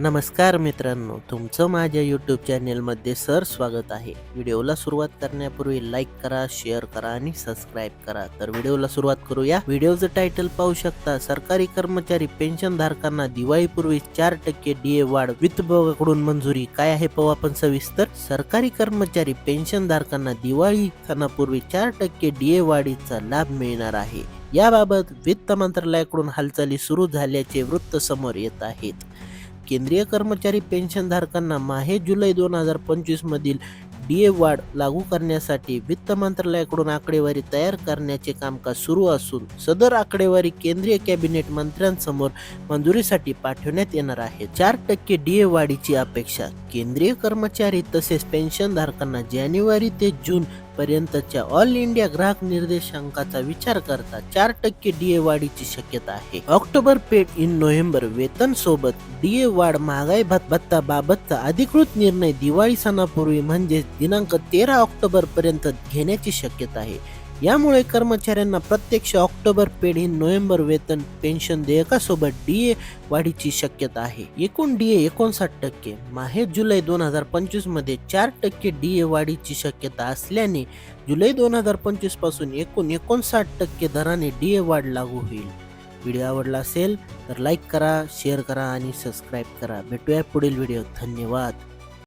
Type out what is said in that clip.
नमस्कार मित्रांनो तुमचं माझ्या यूट्यूब चॅनेलमध्ये सर स्वागत आहे. व्हिडिओला सुरुवात करण्यापूर्वी लाईक करा शेअर करा आणि सबस्क्राईब करा. तर व्हिडिओला सुरुवात करूया. व्हिडिओचं टायटल पाहू शकता सरकारी कर्मचारी पेन्शन धारकांना दिवाळीपूर्वी चार टक्के डीए वाढ वित्त विभागाकडून मंजुरी. काय आहे पाहू आपण सविस्तर. सरकारी कर्मचारी पेन्शन धारकांना दिवाळी सणापूर्वी चार टक्के डीए वाढीचा लाभ मिळणार आहे. याबाबत वित्त मंत्रालयाकडून हालचाली सुरू झाल्याचे वृत्त समोर येत आहेत. केंद्रीय कर्मचारी पेन्शनधारकांना माहे जुलै दोन हजार पंचवीसमधील डी ए वाढ लागू करण्यासाठी वित्त मंत्रालयाकडून आकडेवारी तयार करण्याचे कामकाज सुरू असून सदर आकडेवारी केंद्रीय कॅबिनेट मंत्र्यांसमोर मंजुरीसाठी पाठवण्यात येणार आहे. चार टक्के डी ए वाढीची अपेक्षा केंद्रीय कर्मचारी तसेच पेन्शनधारकांना जानेवारी ते जून पर्यंतच्या ऑल इंडिया ग्राहक निर्देशांकाचा विचार करता चार टक्के डीए वाढीची शक्यता आहे. ऑक्टोबर पेड इन नोव्हेंबर वेतन सोबत डीए वाढ महागाई भत- भत्ता बाबतचा अधिकृत निर्णय दिवाळी सणापूर्वी म्हणजे दिनांक तेरा ऑक्टोबर पर्यंत घेण्याची शक्यता आहे. यामुळे कर्मचाऱ्यांना प्रत्यक्ष ऑक्टोबर पेड ही नोव्हेंबर वेतन पेन्शन देयकासोबत डीए वाढीची शक्यता आहे. एकूण डीए एकोणसाठ टक्के. माहे जुलै दोन हजार पंचवीसमध्ये चार टक्के डीए वाढीची शक्यता असल्याने जुलै दोन हजार पंचवीसपासून एकूण एकोणसाठ टक्के दराने डीए वाढ लागू होईल. व्हिडिओ आवडला असेल तर लाईक करा शेअर करा आणि सबस्क्राईब करा. भेटूया पुढील व्हिडिओ धन्यवाद.